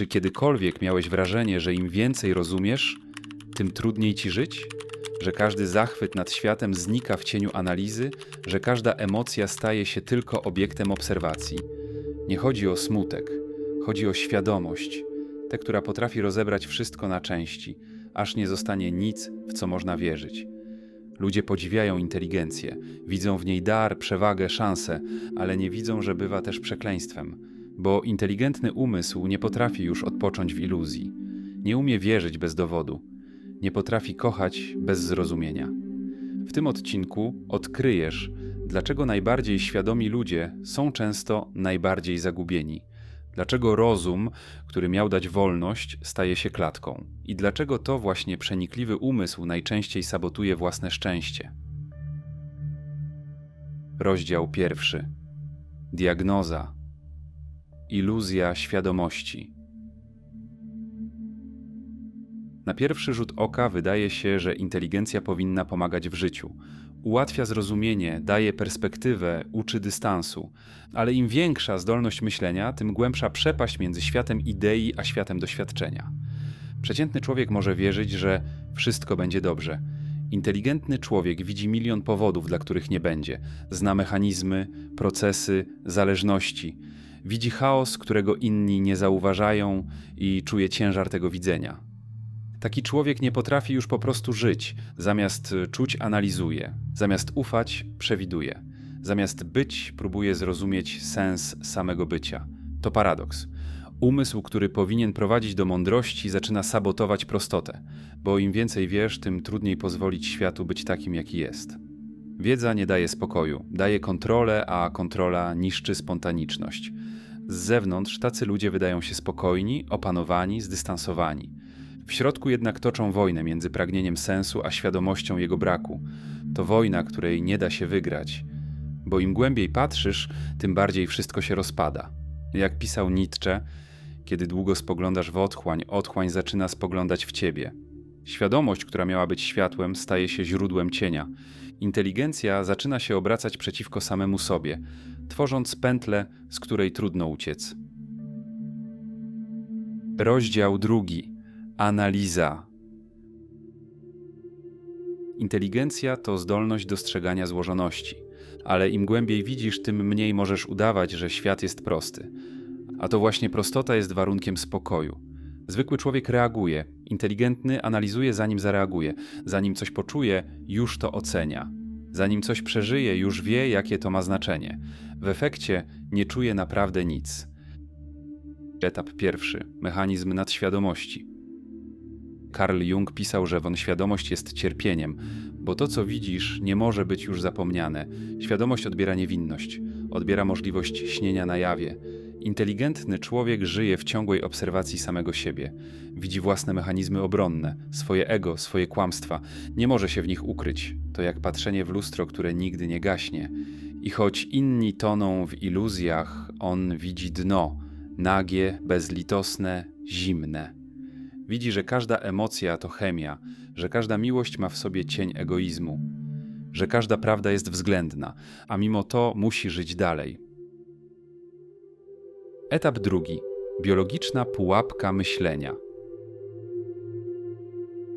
Czy kiedykolwiek miałeś wrażenie, że im więcej rozumiesz, tym trudniej ci żyć? Że każdy zachwyt nad światem znika w cieniu analizy, że każda emocja staje się tylko obiektem obserwacji? Nie chodzi o smutek, chodzi o świadomość, tę, która potrafi rozebrać wszystko na części, aż nie zostanie nic, w co można wierzyć. Ludzie podziwiają inteligencję, widzą w niej dar, przewagę, szansę, ale nie widzą, że bywa też przekleństwem, bo inteligentny umysł nie potrafi już odpocząć w iluzji, nie umie wierzyć bez dowodu, nie potrafi kochać bez zrozumienia. W tym odcinku odkryjesz, dlaczego najbardziej świadomi ludzie są często najbardziej zagubieni. Dlaczego rozum, który miał dać wolność, staje się klatką? I dlaczego to właśnie przenikliwy umysł najczęściej sabotuje własne szczęście? Rozdział pierwszy. Diagnoza. Iluzja świadomości. Na pierwszy rzut oka wydaje się, że inteligencja powinna pomagać w życiu. Ułatwia zrozumienie, daje perspektywę, uczy dystansu, ale im większa zdolność myślenia, tym głębsza przepaść między światem idei a światem doświadczenia. Przeciętny człowiek może wierzyć, że wszystko będzie dobrze. Inteligentny człowiek widzi milion powodów, dla których nie będzie. Zna mechanizmy, procesy, zależności. Widzi chaos, którego inni nie zauważają i czuje ciężar tego widzenia. Taki człowiek nie potrafi już po prostu żyć. Zamiast czuć, analizuje. Zamiast ufać, przewiduje. Zamiast być, próbuje zrozumieć sens samego bycia. To paradoks. Umysł, który powinien prowadzić do mądrości, zaczyna sabotować prostotę, bo im więcej wiesz, tym trudniej pozwolić światu być takim, jaki jest. Wiedza nie daje spokoju, daje kontrolę, a kontrola niszczy spontaniczność. Z zewnątrz tacy ludzie wydają się spokojni, opanowani, zdystansowani. W środku jednak toczą wojnę między pragnieniem sensu a świadomością jego braku. To wojna, której nie da się wygrać, bo im głębiej patrzysz, tym bardziej wszystko się rozpada. Jak pisał Nietzsche, kiedy długo spoglądasz w otchłań, otchłań zaczyna spoglądać w ciebie. Świadomość, która miała być światłem, staje się źródłem cienia. Inteligencja zaczyna się obracać przeciwko samemu sobie, tworząc pętlę, z której trudno uciec. Rozdział drugi. Analiza. Inteligencja to zdolność dostrzegania złożoności, ale im głębiej widzisz, tym mniej możesz udawać, że świat jest prosty. A to właśnie prostota jest warunkiem spokoju. Zwykły człowiek reaguje, inteligentny analizuje zanim zareaguje, zanim coś poczuje, już to ocenia. Zanim coś przeżyje, już wie, jakie to ma znaczenie. W efekcie nie czuje naprawdę nic. Etap pierwszy mechanizm nadświadomości. Carl Jung pisał, że wonświadomość jest cierpieniem, bo to, co widzisz, nie może być już zapomniane. Świadomość odbiera niewinność, odbiera możliwość śnienia na jawie. Inteligentny człowiek żyje w ciągłej obserwacji samego siebie. Widzi własne mechanizmy obronne, swoje ego, swoje kłamstwa. Nie może się w nich ukryć. To jak patrzenie w lustro, które nigdy nie gaśnie. I choć inni toną w iluzjach, on widzi dno nagie, bezlitosne, zimne. Widzi, że każda emocja to chemia, że każda miłość ma w sobie cień egoizmu, że każda prawda jest względna, a mimo to musi żyć dalej. Etap drugi. Biologiczna pułapka myślenia.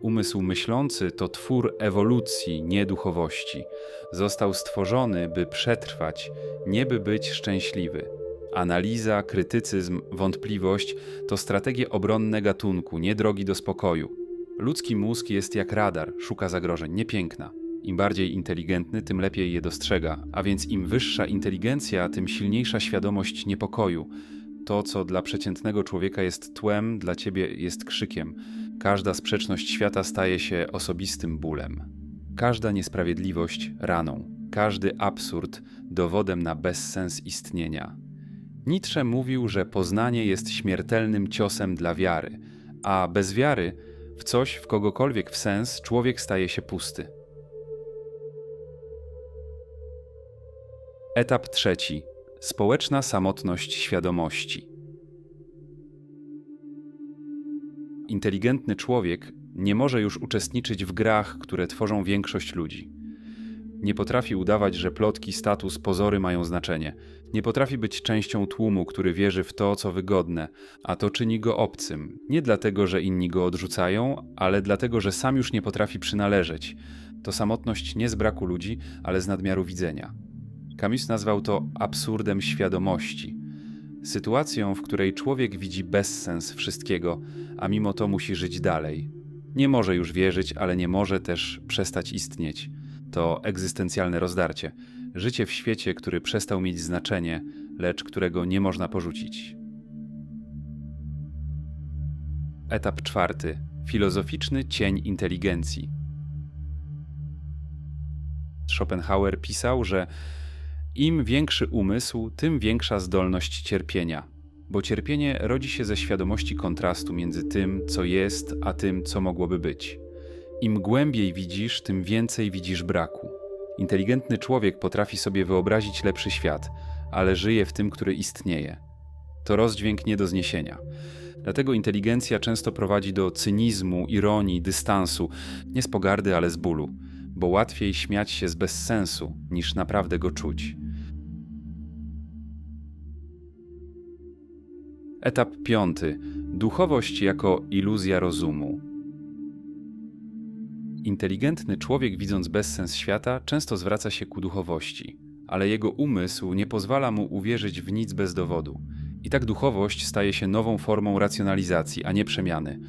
Umysł myślący to twór ewolucji, nie duchowości. Został stworzony, by przetrwać, nie by być szczęśliwy. Analiza, krytycyzm, wątpliwość to strategie obronne gatunku, nie drogi do spokoju. Ludzki mózg jest jak radar, szuka zagrożeń, niepiękna. Im bardziej inteligentny, tym lepiej je dostrzega, a więc im wyższa inteligencja, tym silniejsza świadomość niepokoju. To, co dla przeciętnego człowieka jest tłem, dla ciebie jest krzykiem. Każda sprzeczność świata staje się osobistym bólem. Każda niesprawiedliwość raną. Każdy absurd dowodem na bezsens istnienia. Nietzsche mówił, że poznanie jest śmiertelnym ciosem dla wiary, a bez wiary w coś, w kogokolwiek w sens, człowiek staje się pusty. Etap trzeci. Społeczna samotność świadomości. Inteligentny człowiek nie może już uczestniczyć w grach, które tworzą większość ludzi. Nie potrafi udawać, że plotki, status, pozory mają znaczenie. Nie potrafi być częścią tłumu, który wierzy w to, co wygodne, a to czyni go obcym. Nie dlatego, że inni go odrzucają, ale dlatego, że sam już nie potrafi przynależeć. To samotność nie z braku ludzi, ale z nadmiaru widzenia. Camus nazwał to absurdem świadomości. Sytuacją, w której człowiek widzi bezsens wszystkiego, a mimo to musi żyć dalej. Nie może już wierzyć, ale nie może też przestać istnieć. To egzystencjalne rozdarcie. Życie w świecie, który przestał mieć znaczenie, lecz którego nie można porzucić. Etap czwarty. Filozoficzny cień inteligencji. Schopenhauer pisał, że im większy umysł, tym większa zdolność cierpienia, bo cierpienie rodzi się ze świadomości kontrastu między tym, co jest, a tym, co mogłoby być. Im głębiej widzisz, tym więcej widzisz braku. Inteligentny człowiek potrafi sobie wyobrazić lepszy świat, ale żyje w tym, który istnieje. To rozdźwięk nie do zniesienia. Dlatego inteligencja często prowadzi do cynizmu, ironii, dystansu, nie z pogardy, ale z bólu, bo łatwiej śmiać się z bezsensu, niż naprawdę go czuć. Etap piąty. Duchowość jako iluzja rozumu. Inteligentny człowiek, widząc bezsens świata, często zwraca się ku duchowości, ale jego umysł nie pozwala mu uwierzyć w nic bez dowodu. I tak duchowość staje się nową formą racjonalizacji, a nie przemiany.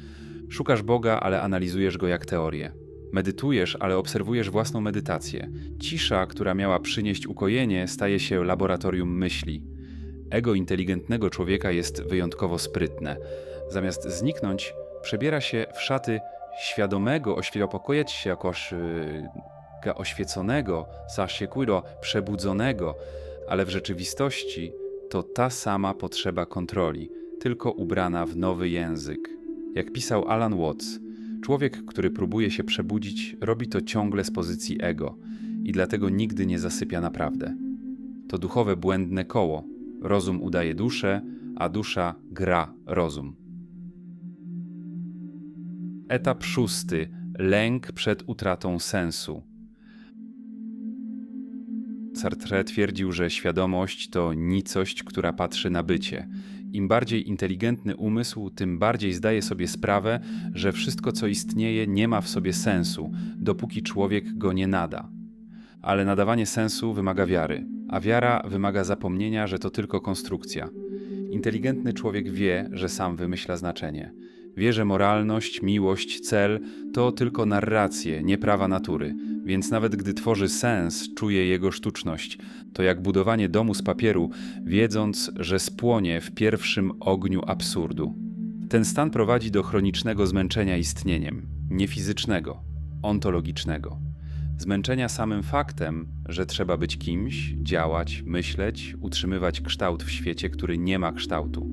Szukasz Boga, ale analizujesz go jak teorię. Medytujesz, ale obserwujesz własną medytację. Cisza, która miała przynieść ukojenie, staje się laboratorium myśli. Ego inteligentnego człowieka jest wyjątkowo sprytne. Zamiast zniknąć, przebiera się w szaty świadomego, oświadopokojać się jakoś yy, oświeconego, sasiekuiro, przebudzonego, ale w rzeczywistości to ta sama potrzeba kontroli, tylko ubrana w nowy język. Jak pisał Alan Watts, człowiek, który próbuje się przebudzić, robi to ciągle z pozycji ego i dlatego nigdy nie zasypia naprawdę. To duchowe błędne koło. Rozum udaje duszę, a dusza gra rozum. Etap szósty. Lęk przed utratą sensu. Sartre twierdził, że świadomość to nicość, która patrzy na bycie. Im bardziej inteligentny umysł, tym bardziej zdaje sobie sprawę, że wszystko, co istnieje, nie ma w sobie sensu, dopóki człowiek go nie nada. Ale nadawanie sensu wymaga wiary, a wiara wymaga zapomnienia, że to tylko konstrukcja. Inteligentny człowiek wie, że sam wymyśla znaczenie. Wie, że moralność, miłość, cel to tylko narracje, nie prawa natury, więc nawet gdy tworzy sens, czuje jego sztuczność. To jak budowanie domu z papieru, wiedząc, że spłonie w pierwszym ogniu absurdu. Ten stan prowadzi do chronicznego zmęczenia istnieniem, nie fizycznego, ontologicznego. Zmęczenia samym faktem, że trzeba być kimś, działać, myśleć, utrzymywać kształt w świecie, który nie ma kształtu.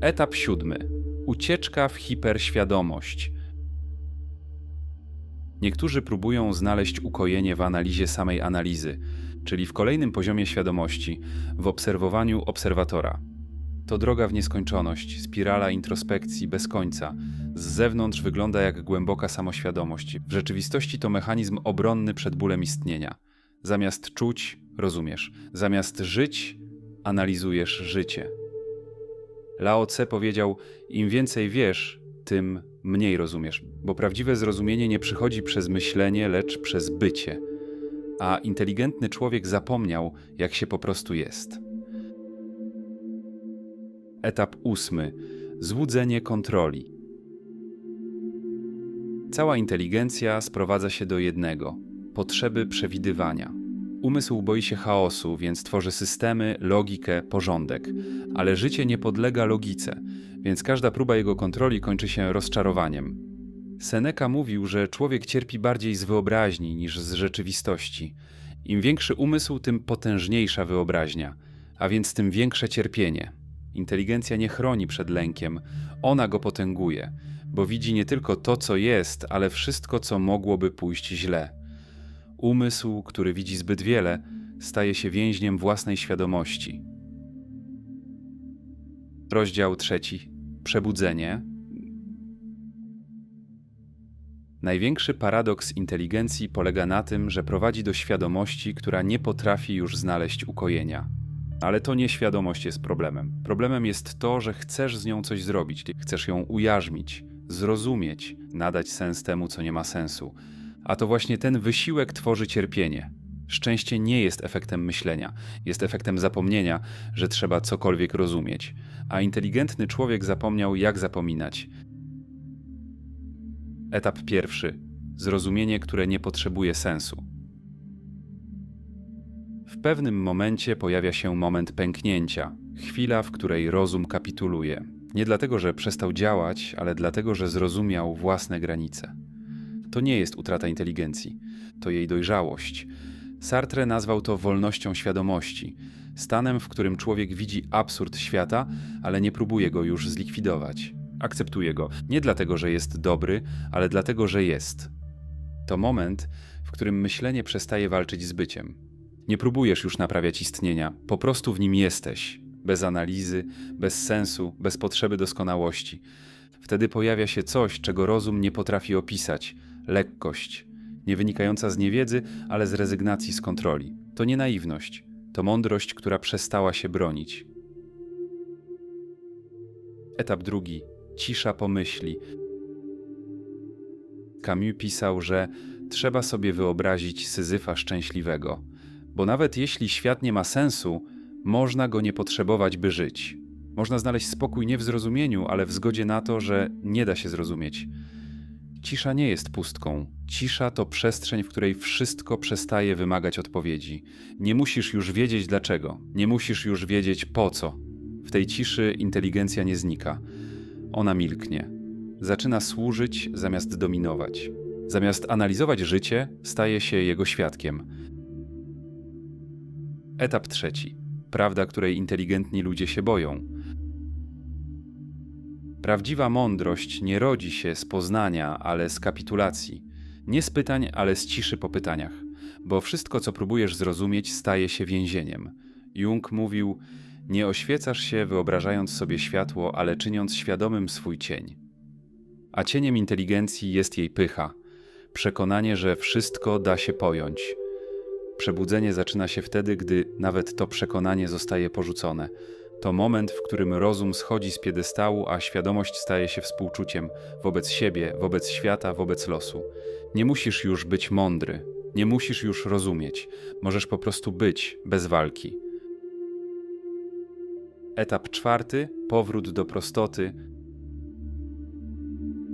Etap siódmy. Ucieczka w hiperświadomość. Niektórzy próbują znaleźć ukojenie w analizie samej analizy, czyli w kolejnym poziomie świadomości, w obserwowaniu obserwatora. To droga w nieskończoność, spirala introspekcji bez końca. Z zewnątrz wygląda jak głęboka samoświadomość. W rzeczywistości to mechanizm obronny przed bólem istnienia. Zamiast czuć, rozumiesz. Zamiast żyć, analizujesz życie. Lao Tse powiedział: Im więcej wiesz, tym mniej rozumiesz, bo prawdziwe zrozumienie nie przychodzi przez myślenie, lecz przez bycie. A inteligentny człowiek zapomniał, jak się po prostu jest. Etap ósmy: złudzenie kontroli. Cała inteligencja sprowadza się do jednego potrzeby przewidywania. Umysł boi się chaosu, więc tworzy systemy, logikę, porządek, ale życie nie podlega logice, więc każda próba jego kontroli kończy się rozczarowaniem. Seneca mówił, że człowiek cierpi bardziej z wyobraźni niż z rzeczywistości. Im większy umysł, tym potężniejsza wyobraźnia, a więc tym większe cierpienie. Inteligencja nie chroni przed lękiem, ona go potęguje, bo widzi nie tylko to, co jest, ale wszystko, co mogłoby pójść źle. Umysł, który widzi zbyt wiele, staje się więźniem własnej świadomości. Rozdział trzeci. Przebudzenie. Największy paradoks inteligencji polega na tym, że prowadzi do świadomości, która nie potrafi już znaleźć ukojenia. Ale to nie świadomość jest problemem. Problemem jest to, że chcesz z nią coś zrobić, chcesz ją ujarzmić, zrozumieć, nadać sens temu, co nie ma sensu. A to właśnie ten wysiłek tworzy cierpienie. Szczęście nie jest efektem myślenia, jest efektem zapomnienia, że trzeba cokolwiek rozumieć. A inteligentny człowiek zapomniał, jak zapominać. Etap pierwszy zrozumienie, które nie potrzebuje sensu. W pewnym momencie pojawia się moment pęknięcia, chwila, w której rozum kapituluje. Nie dlatego, że przestał działać, ale dlatego, że zrozumiał własne granice. To nie jest utrata inteligencji, to jej dojrzałość. Sartre nazwał to wolnością świadomości, stanem, w którym człowiek widzi absurd świata, ale nie próbuje go już zlikwidować. Akceptuje go nie dlatego, że jest dobry, ale dlatego, że jest. To moment, w którym myślenie przestaje walczyć z byciem. Nie próbujesz już naprawiać istnienia, po prostu w nim jesteś, bez analizy, bez sensu, bez potrzeby doskonałości. Wtedy pojawia się coś, czego rozum nie potrafi opisać lekkość, nie wynikająca z niewiedzy, ale z rezygnacji z kontroli. To nie naiwność, to mądrość, która przestała się bronić. Etap drugi cisza pomyśli. Camus pisał, że trzeba sobie wyobrazić Syzyfa szczęśliwego, bo nawet jeśli świat nie ma sensu, można go nie potrzebować, by żyć. Można znaleźć spokój nie w zrozumieniu, ale w zgodzie na to, że nie da się zrozumieć. Cisza nie jest pustką. Cisza to przestrzeń, w której wszystko przestaje wymagać odpowiedzi. Nie musisz już wiedzieć dlaczego, nie musisz już wiedzieć po co. W tej ciszy inteligencja nie znika. Ona milknie. Zaczyna służyć zamiast dominować. Zamiast analizować życie, staje się jego świadkiem. Etap trzeci. Prawda, której inteligentni ludzie się boją. Prawdziwa mądrość nie rodzi się z poznania, ale z kapitulacji. Nie z pytań, ale z ciszy po pytaniach. Bo wszystko, co próbujesz zrozumieć, staje się więzieniem. Jung mówił: Nie oświecasz się, wyobrażając sobie światło, ale czyniąc świadomym swój cień. A cieniem inteligencji jest jej pycha, przekonanie, że wszystko da się pojąć. Przebudzenie zaczyna się wtedy, gdy nawet to przekonanie zostaje porzucone. To moment, w którym rozum schodzi z piedestału, a świadomość staje się współczuciem wobec siebie, wobec świata, wobec losu. Nie musisz już być mądry, nie musisz już rozumieć, możesz po prostu być bez walki. Etap czwarty powrót do prostoty.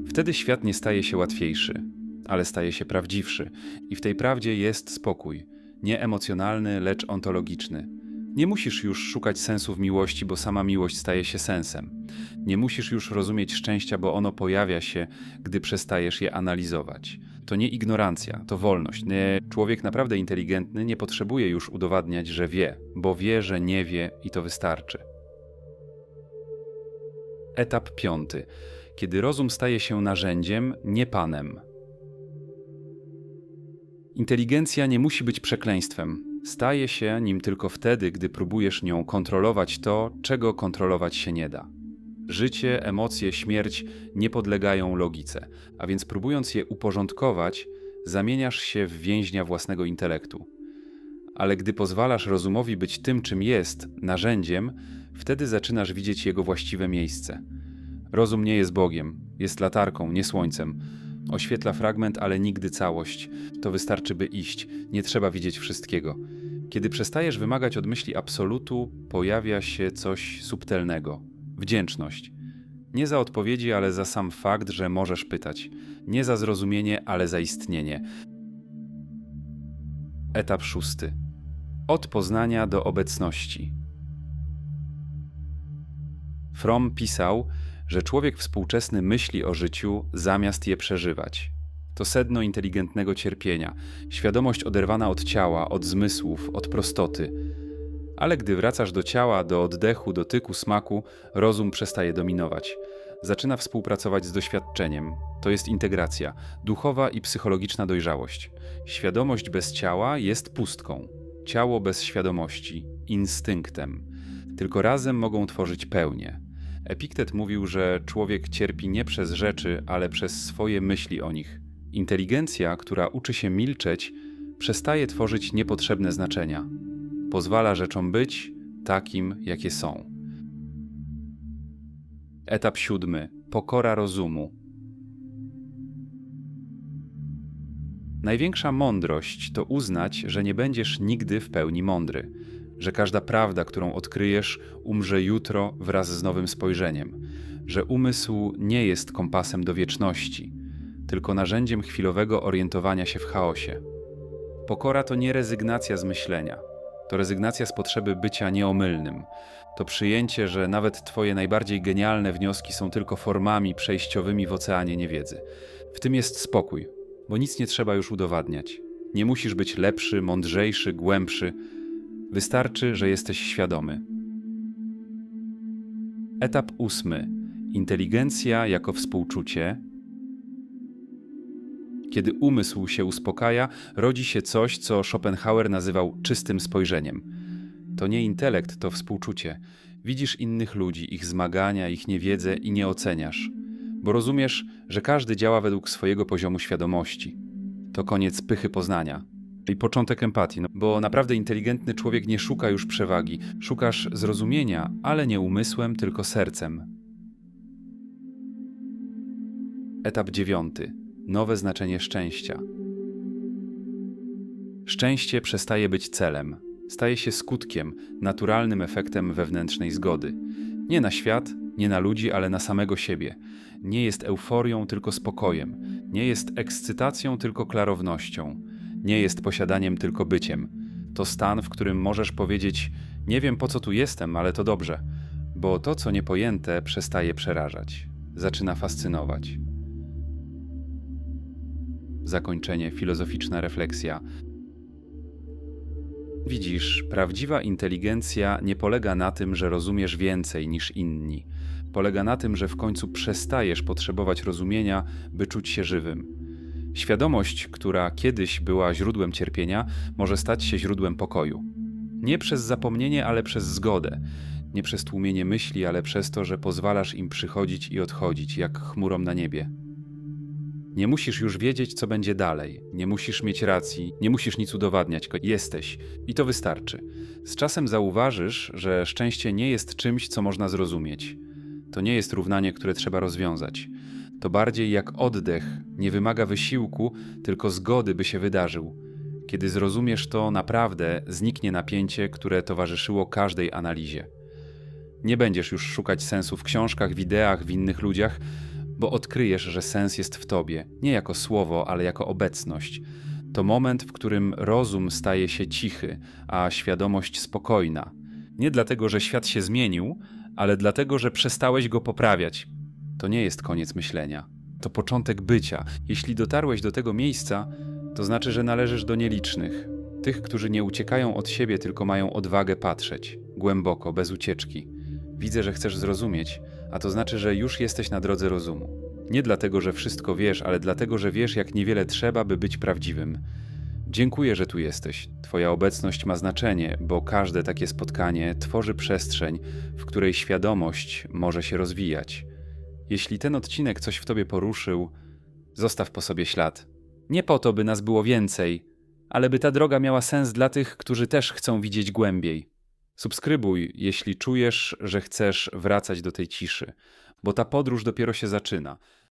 Wtedy świat nie staje się łatwiejszy, ale staje się prawdziwszy, i w tej prawdzie jest spokój, nie emocjonalny, lecz ontologiczny. Nie musisz już szukać sensu w miłości, bo sama miłość staje się sensem. Nie musisz już rozumieć szczęścia, bo ono pojawia się, gdy przestajesz je analizować. To nie ignorancja, to wolność. Nie, człowiek naprawdę inteligentny nie potrzebuje już udowadniać, że wie, bo wie, że nie wie i to wystarczy. Etap piąty. Kiedy rozum staje się narzędziem, nie panem. Inteligencja nie musi być przekleństwem. Staje się nim tylko wtedy, gdy próbujesz nią kontrolować to, czego kontrolować się nie da. Życie, emocje, śmierć nie podlegają logice, a więc próbując je uporządkować, zamieniasz się w więźnia własnego intelektu. Ale gdy pozwalasz rozumowi być tym, czym jest, narzędziem, wtedy zaczynasz widzieć jego właściwe miejsce. Rozum nie jest Bogiem, jest latarką, nie słońcem. Oświetla fragment, ale nigdy całość. To wystarczy, by iść. Nie trzeba widzieć wszystkiego. Kiedy przestajesz wymagać od myśli absolutu, pojawia się coś subtelnego wdzięczność. Nie za odpowiedzi, ale za sam fakt, że możesz pytać. Nie za zrozumienie, ale za istnienie. Etap szósty. Od poznania do obecności. Fromm pisał, że człowiek współczesny myśli o życiu zamiast je przeżywać. To sedno inteligentnego cierpienia, świadomość oderwana od ciała, od zmysłów, od prostoty. Ale gdy wracasz do ciała, do oddechu, dotyku, smaku, rozum przestaje dominować. Zaczyna współpracować z doświadczeniem. To jest integracja, duchowa i psychologiczna dojrzałość. Świadomość bez ciała jest pustką, ciało bez świadomości instynktem. Tylko razem mogą tworzyć pełnię. Epiktet mówił, że człowiek cierpi nie przez rzeczy, ale przez swoje myśli o nich. Inteligencja, która uczy się milczeć, przestaje tworzyć niepotrzebne znaczenia. Pozwala rzeczom być takim, jakie są. Etap siódmy. Pokora rozumu. Największa mądrość to uznać, że nie będziesz nigdy w pełni mądry, że każda prawda, którą odkryjesz, umrze jutro wraz z nowym spojrzeniem, że umysł nie jest kompasem do wieczności, tylko narzędziem chwilowego orientowania się w chaosie. Pokora to nie rezygnacja z myślenia, to rezygnacja z potrzeby bycia nieomylnym. To przyjęcie, że nawet Twoje najbardziej genialne wnioski są tylko formami przejściowymi w oceanie niewiedzy. W tym jest spokój, bo nic nie trzeba już udowadniać. Nie musisz być lepszy, mądrzejszy, głębszy. Wystarczy, że jesteś świadomy. Etap ósmy. Inteligencja jako współczucie. Kiedy umysł się uspokaja, rodzi się coś, co Schopenhauer nazywał czystym spojrzeniem. To nie intelekt, to współczucie. Widzisz innych ludzi, ich zmagania, ich niewiedzę i nie oceniasz, bo rozumiesz, że każdy działa według swojego poziomu świadomości. To koniec pychy poznania. I początek empatii, no, bo naprawdę inteligentny człowiek nie szuka już przewagi. Szukasz zrozumienia, ale nie umysłem, tylko sercem. Etap dziewiąty. Nowe znaczenie szczęścia. Szczęście przestaje być celem, staje się skutkiem, naturalnym efektem wewnętrznej zgody. Nie na świat, nie na ludzi, ale na samego siebie. Nie jest euforią, tylko spokojem. Nie jest ekscytacją, tylko klarownością. Nie jest posiadaniem, tylko byciem. To stan, w którym możesz powiedzieć: Nie wiem po co tu jestem, ale to dobrze, bo to, co niepojęte, przestaje przerażać, zaczyna fascynować. Zakończenie, filozoficzna refleksja. Widzisz, prawdziwa inteligencja nie polega na tym, że rozumiesz więcej niż inni. Polega na tym, że w końcu przestajesz potrzebować rozumienia, by czuć się żywym. Świadomość, która kiedyś była źródłem cierpienia, może stać się źródłem pokoju. Nie przez zapomnienie, ale przez zgodę. Nie przez tłumienie myśli, ale przez to, że pozwalasz im przychodzić i odchodzić, jak chmurom na niebie. Nie musisz już wiedzieć, co będzie dalej, nie musisz mieć racji, nie musisz nic udowadniać, jesteś i to wystarczy. Z czasem zauważysz, że szczęście nie jest czymś, co można zrozumieć. To nie jest równanie, które trzeba rozwiązać. To bardziej jak oddech, nie wymaga wysiłku, tylko zgody, by się wydarzył. Kiedy zrozumiesz to, naprawdę zniknie napięcie, które towarzyszyło każdej analizie. Nie będziesz już szukać sensu w książkach, wideach, w innych ludziach, bo odkryjesz, że sens jest w tobie, nie jako słowo, ale jako obecność. To moment, w którym rozum staje się cichy, a świadomość spokojna. Nie dlatego, że świat się zmienił, ale dlatego, że przestałeś go poprawiać. To nie jest koniec myślenia. To początek bycia. Jeśli dotarłeś do tego miejsca, to znaczy, że należysz do nielicznych. Tych, którzy nie uciekają od siebie, tylko mają odwagę patrzeć głęboko, bez ucieczki. Widzę, że chcesz zrozumieć, a to znaczy, że już jesteś na drodze rozumu. Nie dlatego, że wszystko wiesz, ale dlatego, że wiesz, jak niewiele trzeba, by być prawdziwym. Dziękuję, że tu jesteś. Twoja obecność ma znaczenie, bo każde takie spotkanie tworzy przestrzeń, w której świadomość może się rozwijać. Jeśli ten odcinek coś w tobie poruszył, zostaw po sobie ślad. Nie po to, by nas było więcej, ale by ta droga miała sens dla tych, którzy też chcą widzieć głębiej. Subskrybuj, jeśli czujesz, że chcesz wracać do tej ciszy, bo ta podróż dopiero się zaczyna.